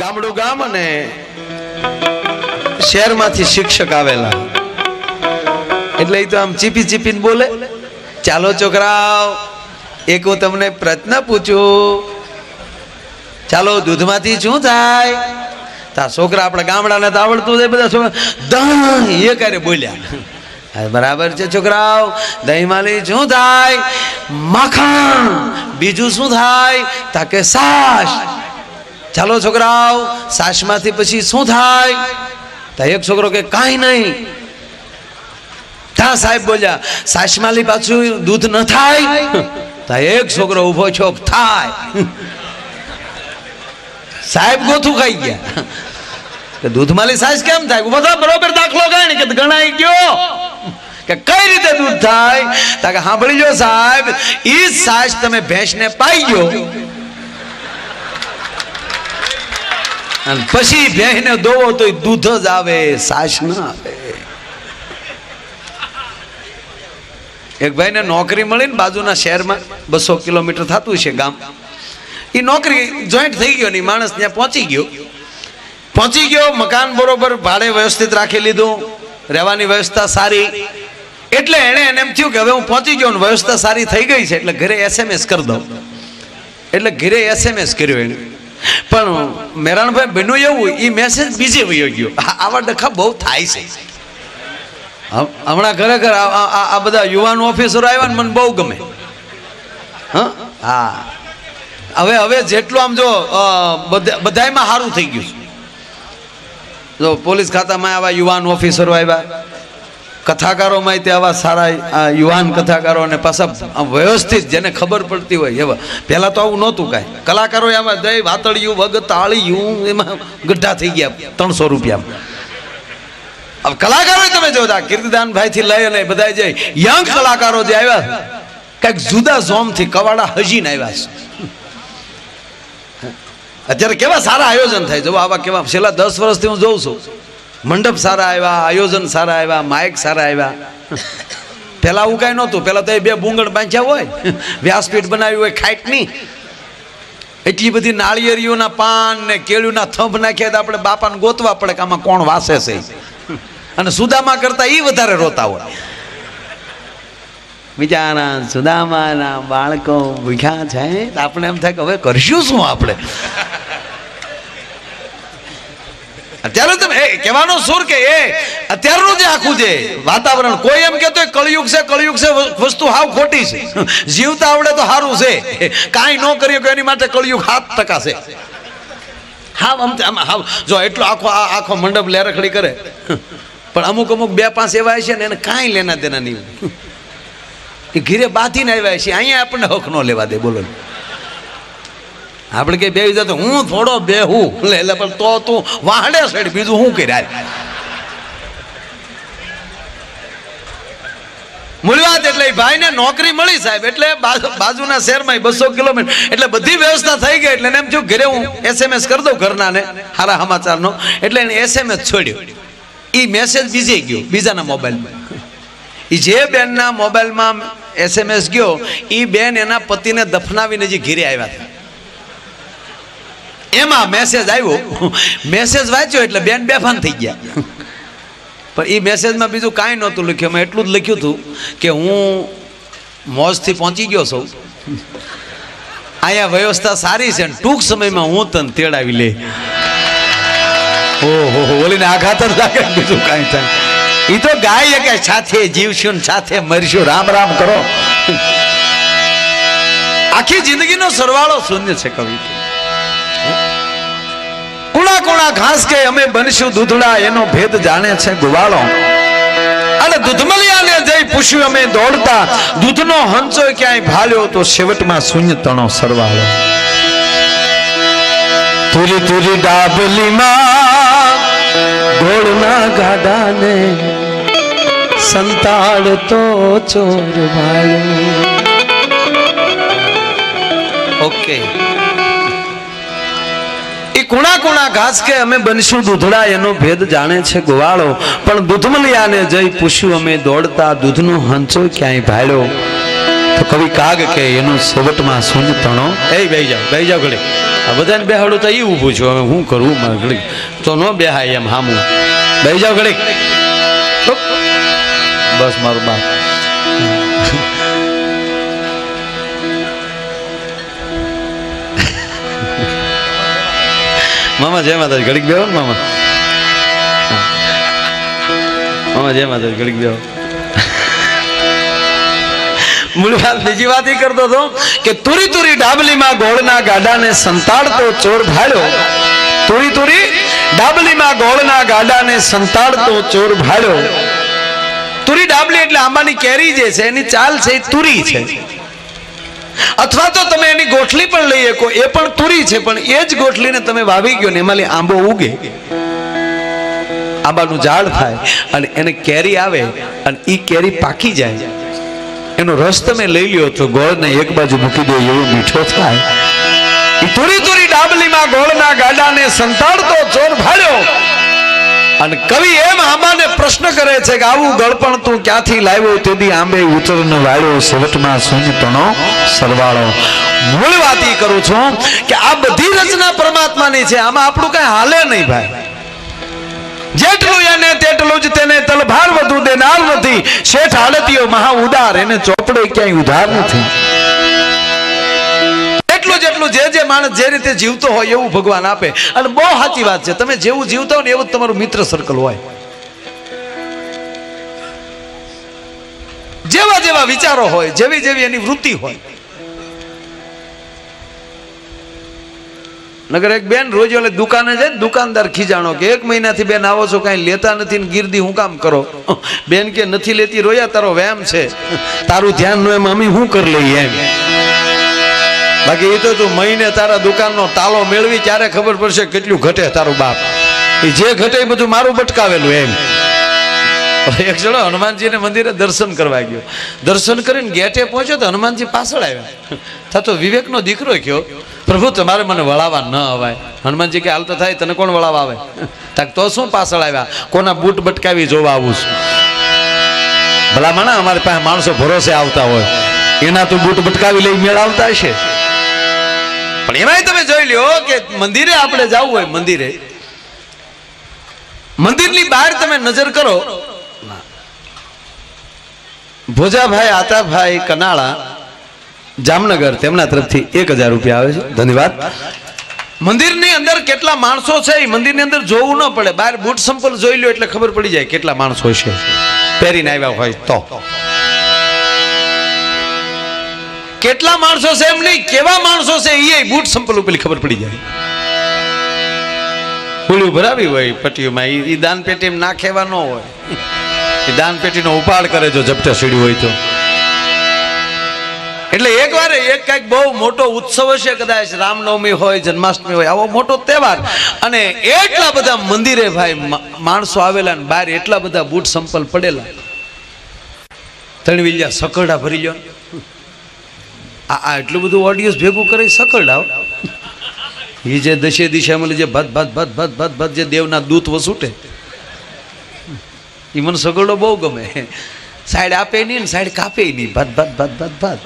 ગામડું ગામ અને શહેરમાંથી શિક્ષક આવેલા. એટલે એ તો આમ ચીપી ચીપીને બોલે. ચાલો છોકરાઓ, એક હું તમને પ્રશ્ન પૂછું. ચાલો દૂધમાંથી શું થાય? તા છોકરા આપણા ગામડાને તો આવડતું છે બધા છોકરા, દહીં એ ક્યારે બોલ્યા. બરાબર છે છોકરાઓ દહીંમાંથી શું થાય? માખણ. બીજું શું થાય? તા કે સાસ ચાલો છોકરાઓ, સાસમાંથી પછી શું થાય? તો એક છોકરો કે, કાંઈ નહીં. ત્યાં સાહેબ બોલ્યા, સાસમાલી પાછું દૂધ ન થાય? તો એક છોકરો ઊભો છો થાય. સાહેબ ગોથું ખાઈ ગયા. કે દૂધમાલી સાસ કેમ થાય? બધા બરોબર દાખલો ગણ, કે ગણાઈ ગયો. કે કઈ રીતે દૂધ થાય? તા કે સાંભળી જો સાહેબ, ઈ સાસ તમે ભેંસને પાઈ ગયો. અને પછી ભેંસને દોવો તો દૂધ જ આવે, સાસ ના આવે. એક ભાઈને નોકરી મળી ને બાજુના શહેરમાં બસો કિલોમીટર થતું છે ગામ. એ નોકરી જોઈન્ટ થઈ ગયો ને માણસ ત્યાં પહોંચી ગયો. પહોંચી ગયો, મકાન બરોબર ભાડે વ્યવસ્થિત રાખી લીધું, રહેવાની વ્યવસ્થા સારી. એટલે એણે એને એમ થયું કે હવે હું પહોંચી ગયો ને વ્યવસ્થા સારી થઈ ગઈ છે, એટલે ઘરે એસએમએસ કરી દઉં. એટલે ઘરે એસએમએસ કર્યો એને. પણ મેરાણભાઈ, બન્યું એવું એ મેસેજ બીજે વયો ગયો. આવા ડખા બહુ થાય છે. હમ- હમણાં ખરેખર આ- બધા યુવાન ઓફિસરો આવ્યા ને મને બહુ ગમે. હં? હવે હવે જેટલું આમ જો બધાયમાં સારું થઈ ગયું. જો પોલીસ ખાતામાં આવા યુવાન ઓફિસરો આવ્યા. કથાકારોમાં તે આવા સારા યુવાન કથાકારો અને પાછા વ્યવસ્થિત જેને ખબર પડતી હોય એવા. પહેલાં તો આવું નહોતું કાંઈ. કલાકારો એમાં દઈ વાતળિયું, વગ તાળિયું, એમાં ગઢા થઈ ગયા, ત્રણસો રૂપિયામાં હવે કલાકારો તમે જોતા કીર્તિદાનભાઈથી લઈ અને બધા જે યંગ કલાકારો જે આવ્યા, કંઈક જુદા ઝોમથી કવાડા હજીને આવ્યા છે. અત્યારે કેવા સારા આયોજન થાય જો આવા કેવા, છેલ્લા દસ વર્ષથી હું જોઉં છું. મંડપ સારા આવ્યા, આયોજન સારા આવ્યા, માઇક સારા આવ્યા. પેલા આવું કાંઈ નહોતું. પેલા તો એ બે બુંગળ બાંધ્યા હોય. વ્યાસપીઠ બનાવી હોય ખાઈટની એટલી બધી નાળિયેરીઓના પાન ને કેળીઓના થંભ નાખ્યા તો આપણે બાપાને ગોતવા પડે કે આમાં કોણ વાસે છે. અને સુદામા કરતા એ વધારે રોતા હોય. બિચારા સુદામાના બાળકો ભૂખ્યા છે. આપણે એમ થાય કે હવે કરશું શું આપણે? અત્યારે તમે કહેવાનો સુર કે એ, અત્યારનું જે આખું છે વાતાવરણ, કોઈ એમ કહેતો કળિયુગ છે કળિયુગ છે, વસ્તુ હાવ ખોટી છે. જીવતા આવડે તો સારું છે. કાંઈ ન કરીએ કે એની માટે કળિયુગ સાત ટકા છે. હાવ આમ આમ હાવ. જો એટલો આખો આખો મંડપ લેરખડી કરે. પણ અમુક અમુક બે પાંચ એવા છે ને એને કાંઈ લેના દેના નહીં. એ ઘીરે બાંધીને આવ્યા છે અહીંયા આપણને હક ન લેવા દે, બોલો. આપણે કે બે તો હું થોડો બેહું. લે એટલે પણ તો તું વાહડે સાઈડ બીજું શું કર્યા મૂળવાત એટલે ભાઈને નોકરી મળી સાહેબ, એટલે બાજુના શહેરમાં બસો કિલોમીટર, એટલે બધી વ્યવસ્થા થઈ ગઈ, એટલે એમ થયું ઘરે હું એસએમએસ કરી દઉં ઘરનાને સારા સમાચારનો, એટલે એને એસએમએસ છોડ્યો. એ મેસેજ બીજે ગયો, બીજાના મોબાઈલમાં. એ જે બેનના મોબાઈલમાં એસએમએસ ગયો એ બેન એના પતિને દફનાવીને જે ઘેરે આવ્યા હતા. એમાં મેસેજ આવ્યો. મેસેજ વાંચ્યો એટલે બેન બેફાન થઈ ગયા. પણ એ મેસેજમાં બીજું કાંઈ નહોતું લખ્યું. મેં એટલું જ લખ્યું હતું કે હું મોજથી પહોંચી ગયો છું. અહીંયા વ્યવસ્થા સારી છે અને ટૂંક સમયમાં હું તને તેડાવી લે. હો ઓલીને આઘાત જ લાગે બીજું કાંઈ થાય. એ તો ગાય કે સાથે જીવશું સાથે મરીશું. રામ રામ કરો. આખી જિંદગીનો સરવાળો શૂન્ય છે કવિ. કુણા કુણા ઘાસ કે અમે બનશું દૂધડા, એનો ભેદ જાણે છે ગુવાળો. અને દૂધમલિયાને જઈ પૂછ્યું, અમે દોડતા. દૂધનો હંચો ક્યાંય ભાલ્યો તો છેવટમાં શૂન્ય તણો સરવાળો. તુરી તુરી ડાબલીમાં ગોળના ગાડાને સંતાડ તો ચોર ભાળ્યો ઓકે એ કુણા કુણા ઘાસ કે અમે બનશું દૂધડા, એનો ભેદ જાણે છે ગોવાળો. પણ દૂધમલિયાને જઈ પૂછ્યું, અમે દોડતા દૂધનો હંચો ક્યાંય ભાળ્યો? તો કવિ કાગ કે એનું સેવટમાં સૂંજ તણો? એ બેહી જાઓ બેહી જાઓ ઘડી આ બધાને બેહાડું તો એ ઊભું છું. હવે હું કરું? મારે ઘડી તો ન બેહાય એમ હામું. બેહી જાઓ ઘડી. બસ મારું બાપ. મામા જય માતાજી, ઘડીક બેહો મામા. મામા જય માતાજી, ઘડીક બેહો. મૂળ વાત બીજી વાત એ કરતો હતો કે તુરી તુરી ડાબલીમાં ગોળના ગાડાને સંતાડતો ચોર ભાડ્યો તુરી તુરી ડાબલીમાં ગોળના ગાડાને સંતાડતો ચોર ભાડ્યો તુરી ડાબલી એટલે આંબાની કેરી જે છે, એની ચાલ છે એ તુરી છે. અથવા તો તમે એની ગોઠલી પણ લઈ શકો. એ પણ તુરી છે, પણ એ જ ગોઠલીને તમે વાવી ગયો ને, એમાં આંબો ઉગે. આંબાનું ઝાડ થાય અને એને કેરી આવે અને એ કેરી પાકી જાય. એનો રસ તમે લઈ લ્યો તો ગોળને એક બાજુ મૂકી દો, એવો મીઠો થાય. તુરી તુરી ડાબલીમાં ગોળના ગાડાને સંતાડતો, ચોર ભાળ્યો અને કવિ એમ આંબાને પ્રશ્ન કરે છે કે આવું ગળપણ તું ક્યાંથી લાવ્યો? તેથી આંબે ઉતરન વાળ્યો સેવટમાં શૂન્ય સરવાળો. મૂળ વાત એ કરું છું કે આ બધી રચના પરમાત્માની છે. આમાં આપણું કઈ હાલે નહીં ભાઈ. જેટલું એને તેટલું જ તેને તલભાર વધુ, દેનાર નથી. શેઠ હાલતીઓ મહા ઉદાર. એને ચોપડે ક્યાંય ઉધાર નથી. એટલું જે જે માણસ જે રીતે જીવતો હોય એવું ભગવાન આપે. અને બહુ સાચી વાત છે. તમે જેવું જીવતા હોય એવું જ તમારું મિત્ર સર્કલ હોય. જેવા જેવા વિચારો હોય, જેવી જેવી એની વૃત્તિ હોય. નગર એક બેન રોજ ઓલે દુકાને જાય દુકાનદાર ખીજાણો કે એક મહિનાથી બેન આવો છો કાંઈ લેતા નથી ને ગીરદી હું કામ કરો? બેન કે નથી લેતી, રોયા તારો વ્યાયામ છે. તારું ધ્યાન નો એમ અમે શું કરી લઈએ એમ. બાકી એ તો તું મહિને તારા દુકાનનો તાલો મેળવી ત્યારે ખબર પડશે કેટલું ઘટે તારું બાપ. એ જે ઘટે એ બધું મારું બટકાવેલું એમ. એક જણો હનુમાનજીને મંદિરે દર્શન કરવા ગયો. દર્શન કરીને ગેટે પહોંચ્યો તો હનુમાનજી પાછળ આવ્યા. થતો વિવેકનો દીકરો કયો, પ્રભુ, તમારે મને વળાવવા ન અવાય. હનુમાનજી કે, હાલ તો થાય, તને કોણ વળાવવા? આવે તાક તો શું પાછળ આવ્યા? કોના બૂટ બટકાવી જોવા આવું છું. ભલા માણા અમારી પાસે માણસો ભરોસે આવતા હોય. એના તો બૂટ બટકાવી લઈ મેળ આવતા હશે? પણ એમાંય તમે જોઈ લ્યો કે મંદિરે આપણે જવું હોય, મંદિરે. મંદિરની બહાર તમે નજર કરો. ભોજાભાઈ, આતાભાઈ, કનાળા, જામનગર, તેમના તરફથી એક હજાર રૂપિયા આવે છે. ધન્યવાદ. મંદિરની અંદર કેટલા માણસો છે, એ મંદિરની અંદર જોવું ન પડે. બહાર બૂટ સંપલ જોઈ લો એટલે ખબર પડી જાય કેટલા માણસો છે. પહેરીને આવ્યા હોય તો. કેટલા માણસો છે એમ નહીં, કેવા માણસો છે એ બૂટ સંપલ ઉપરી ખબર પડી જાય. ફૂલું ભરાવી હોય પટ્ટીઓમાં, ઈ દાન પેટી નાખેવા ન હોય. એ દાન પેટીનો ઉપાડ કરે જો ઝપટા સીડ્યું હોય તો. એટલે એક વાર એક કંઈક બહુ મોટો ઉત્સવ હશે કદાચ, રામનવમી હોય, જન્માષ્ટમી હોય, આવો મોટો તહેવાર. અને એટલા બધા મંદિરે ભાઈ માણસો આવેલા ને બહાર એટલા બધા બૂટ સંપલ પડેલા. ત્રણ વિલ્યા સકરડા ભરી ને. આ આ એટલું બધું ઓડિયન્સ ભેગું કરી સકરડા હો. એ જે દશે દિશામાં જે ભત ભત ભત ભત ભત ભત જે દેવના દૂત વસૂટે. એ મને સગડો બહુ ગમે. સાઈડ આપે નહીં ને સાઈડ કાપે નહીં. ભત ભત ભત ભત ભત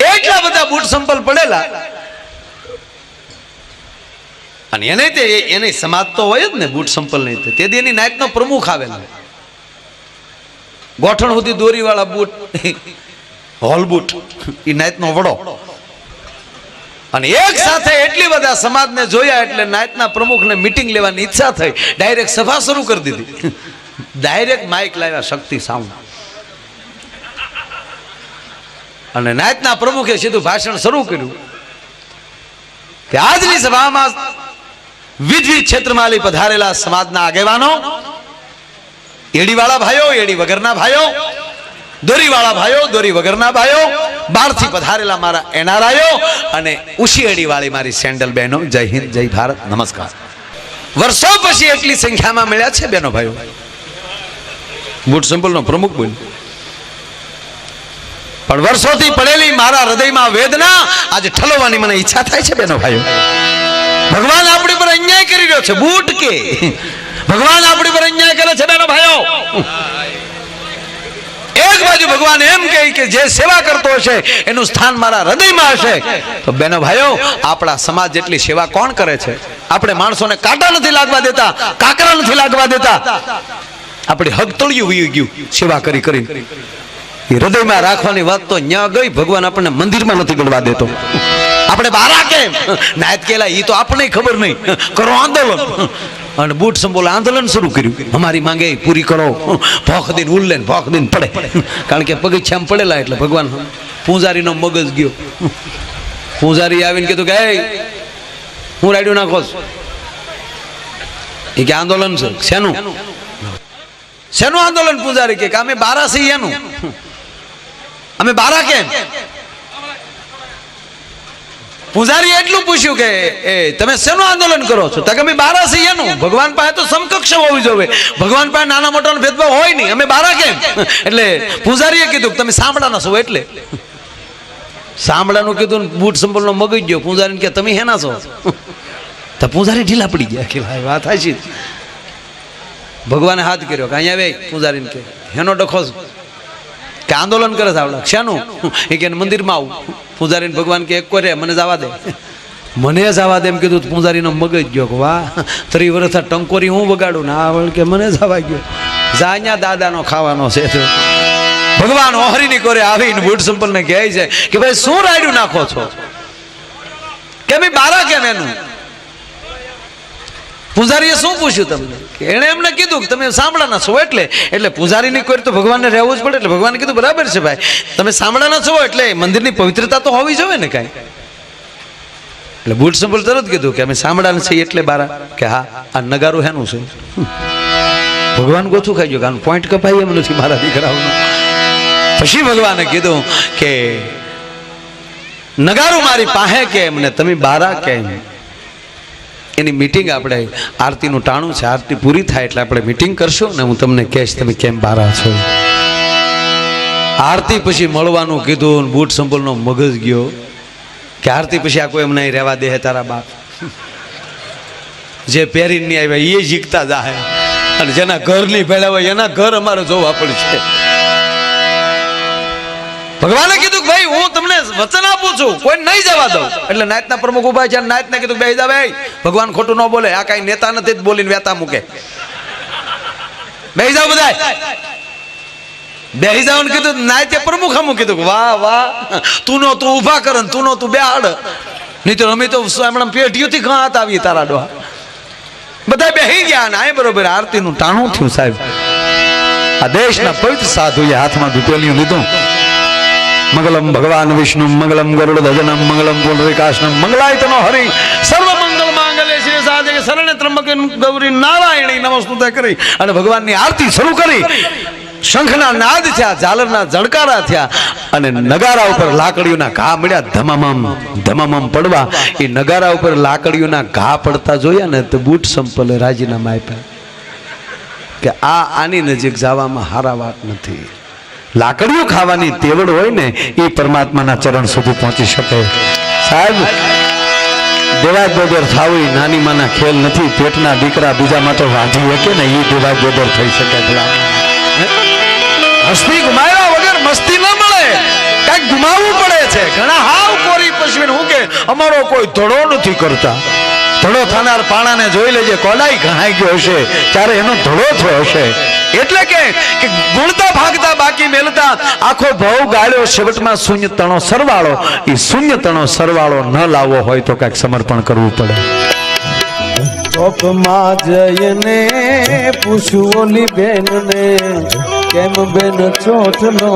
એટલા બધા બૂટ સંપલ પડેલા. અને એને તે એને સમાજ તો હોય જ ને બૂટ સંપલ નહીં તે તેથી એની નાયકનો પ્રમુખ આવેલો. ગોઠણ સુધી દોરીવાળા બૂટ. હોલ બૂટ એ નાયતનો વડો. અને એક સાથે એટલી બધા સમાજને જોયા એટલે નાયતના પ્રમુખને મીટિંગ લેવાની ઈચ્છા થઈ. ડાયરેક્ટ સભા શરૂ કરી દીધી. ડાયરેક્ટ માઇક લાવ્યા, શક્તિ સાઉન્ડ અને નાયતના પ્રમુખે સીધું ભાષણ શરૂ કર્યું કે આજની સભામાં વિવિધ ક્ષેત્રમાં પધારેલા સમાજના આગેવાનો, એડીવાળા ભાઈઓ, એડી વગરના ભાઈઓ દોરીવાળા ભાઈઓ, દોરી વગરના ભાઈઓ, બહારથી પધારેલા મારા એનઆરઆઈઓ અને ઉશી અડીવાળી મારી સેન્ડલ બહેનો, જય હિન્દ, જય ભારત, નમસ્કાર. વર્ષો પછી એટલી સંખ્યામાં મળ્યા છે બેનો ભાઈઓ? બુટ સંપલનો પ્રમુખ બોલ. પણ વર્ષોથી પડેલી મારા હૃદયમાં વેદના આજે ઠલવવાની મને ઈચ્છા થાય છે બેનો ભાઈઓ. ભગવાન આપણી પર અન્યાય કરી રહ્યો છે, બૂટ કે? ભગવાન આપણી પર અન્યાય કરે છે બેનો ભાઈઓ. એક બાજુ ભગવાન એમ કહે કે જે સેવા કરતો હશે, એનું સ્થાન મારા હૃદયમાં હશે. તો બેનો ભાઈઓ, આપણા સમાજ જેટલી સેવા કોણ કરે છે? આપણે માણસોને કાંટા નથી લાગવા દેતા, કાકરા નથી લાગવા દેતા. આપણે હક તળિયું વયું ગયું, સેવા કરી કરી. એ હૃદયમાં રાખવાની વાત તો ન્યા ગઈ, ભગવાન આપણને મંદિરમાં નથી ગણવા દેતો. આપણે બારા કેમ? નાયત કેલા એ તો આપણને ખબર નહીં. કરો આંદોલન. અને બૂટ સંબોલે આંદોલન શરૂ કર્યું. અમારી માંગે પૂરી કરો. ભોખ દિન ઉલ્લે ભોખ દિન પડે. કારણ કે પગીછામ પડેલા એટલે ભગવાન પૂંજારીનો મગજ ગયો. પૂંજારી આવીને કીધું કે "એય, હું રાડ્યું નાખો છું?" એ કે આંદોલન છે. શેનું? શેનું આંદોલન પૂજારી? કે અમે બારા છીએ એનું. અમે બારા કેમ? પૂજારી એટલું પૂછ્યું કે, એ, તમે શેનું આંદોલન કરો છો? કે, અમે બારા છીએ એનું. ભગવાન પાસે તો સમકક્ષ હોવી જોઈએ. ભગવાન પાસે નાના મોટાનો ભેદભાવ હોય નહીં. અમે બારા કેમ? એટલે પૂજારીએ કીધું કે, તમે સાંભળાના છો એટલે. સાંભળાનું કીધું બૂટ સંભળનો મગજ ગયો. પૂજારીને કે, તમે હેના છો? તો પૂજારી ઢીલા પડી ગયા કે, ભાઈ, વાત હાચી. ભગવાને હાથ કર્યો કે, અહીંયા આવે પૂજારીને કે, હેનો ડખો છે? કે આંદોલન કરે છે આવડા. શાનું? એ કે મંદિરમાં આવું. પૂજારીને ભગવાન કે એક કરે, મને જવા દે. મને જવા દે એમ કીધું પૂજારીનો મગજ ગયો કે વાહ ત્રી વર્ષ ટંકોરી હું વગાડું? ને આ કે મને જવા ગયો. જાન્યા દાદાનો ખાવાનો છે તો. ભગવાન ઓહરીની કોરે આવીને બૂટ સંપલને કહે છે કે ભાઈ શું રાડ્યું નાખો છો? કે ભાઈ બારા કેમ એનું? પૂજારીએ શું પૂછ્યું તમને? કે એણે એમને કીધું કે તમે સાંભળાના છો એટલે એટલે પૂજારીની કોઈ તો ભગવાનને રહેવું જ પડે, એટલે ભગવાને કીધું, બરાબર છે ભાઈ, તમે સાંભળાના છો એટલે મંદિરની પવિત્રતા તો હોવી જોઈએ ને કાંઈ. એટલે બુટ સંભળ તરત કીધું કે અમે સાંભળાના છીએ એટલે બારા, કે હા, આ નગારું હેનું છે. ભગવાન ગોથું ખાઈ ગયો કારણ પોઈન્ટ કપાઈ એમ નથી મારા દીકરાઓનો. પછી ભગવાને કીધું કે, નગારું મારી પાસે કેમ ને તમે બારા કેમ એની મિટિંગ આપણે આરતીનું ટાણું છે, આરતી પૂરી થાય એટલે આપણે મિટિંગ કરશું ને હું તમને કહેશ તમે કેમ બારા છો. આરતી પછી મળવાનું કીધું ને બૂટ સંભળનો મગજ ગયો કે આરતી પછી આ કોઈ એમ નહીં રહેવા દે તારા બાપ. જે પહેરીને નહીં આવ્યા એ જીકતા જાહે. અને જેના ઘર નહીં ભેળા હોય, એના ઘર અમારે જોવા પડશે. ભગવાને કીધું કે ભાઈ, હું તમને વચન આપું છું કોઈ નહીં જવા દઉં. એટલે નાયતના પ્રમુખ ઊભા છે નાયતને કીધું બે જા ભાઈ ભગવાન ખોટું ન બોલે. આ કાંઈ નેતા નથી બોલીને વેતા મૂકે. બેહી જાઓ બધા બેહી જાઓ ને કીધું નાયતે પ્રમુખ અમુક કીધું વાહ વાહ, તું નો તું ઊભા કર તું નો તું બેહાડ. નહીં તો અમે તો હમણાં પેઢીઓથી ઘાત આવી તારા ડોહા. બધા બેહી ગયા ને આ બરોબર, આરતીનું ટાણું થયું સાહેબ. આ દેશના પવિત્ર સાધુએ હાથમાં ધૂપેલિયું લીધું. મંગલમ ભગવાન વિષ્ણુ, મંગલમ ગરુડ ધજનમ, મંગલમ પુંડરીકાશનમ મંગલાયતનો હરિ સર્વ મંગલ શ્રી શરણે ત્રંબકે ગૌરી નારાયણી નમસ્તુતે કરી અને ભગવાનની આરતી શરૂ કરી. શંખના નાદ થયા, ઝાલરના જણકારા થયા અને નગારા ઉપર લાકડીઓના ઘા મળ્યા. ધમામમ ધમામમ પડવા. એ નગારા ઉપર લાકડીઓના ઘા પડતા જોયા ને તો બૂટ સંપલે રાજીનામા આપ્યા. કે આ આની નજીક જવામાં હારા વાત નથી. લાકડીઓ ખાવાની તેવડ હોય ને, એ પરમાત્માના ચરણ સુધી પહોંચી શકે. સાહેબ દેવા ગોદર થાવું નાની માના ખેલ નથી, પેટના દીકરા બીજા તો વાંધી શકે ને એ દેવા ગોદર થઈ શકે. હસ્તી ગુમાવ્યા વગર મસ્તી ન મળે. કંઈક ગુમાવવું પડે છે. ઘણા હાવ કોરી પશ્વિન હું કે, અમારો કોઈ ધડો નથી કરતા. ધડો થનાર પાણાને જોઈ લેજે કોલાઈ ઘણાઈ ગયો હશે. ત્યારે એનો ધડો થયો હશે. એટલે કે ગુણતા ભાગતા બાકી મેલતા, આખો ભાવ ગાળ્યો, છેવટમાં શૂન્ય તણો સરવાળો. એ શૂન્ય તણો સરવાળો ન લાવવો હોય તો કંઈક સમર્પણ કરવું પડે. ચોકમાં જઈને પૂછું ઓલી બેન ને કેમ બેન ચોટલો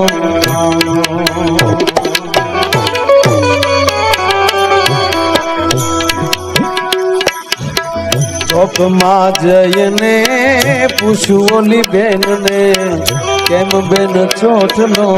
ચોકમાં જઈને પૂછું ઓલી બેન ને કેમ બેન ચોટલો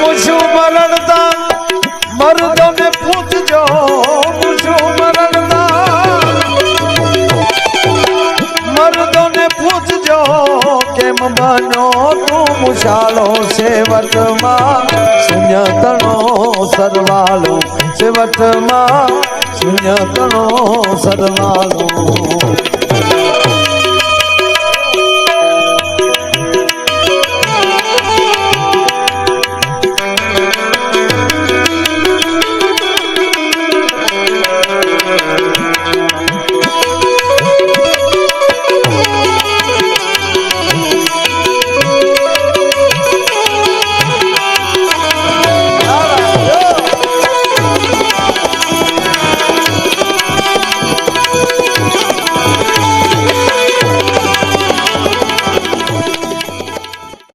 પૂછું તું ઉશાળો સેવટમાં શૂન્ય તણો સરવાળો સેવટમાં શૂન્ય તણો સરવાળો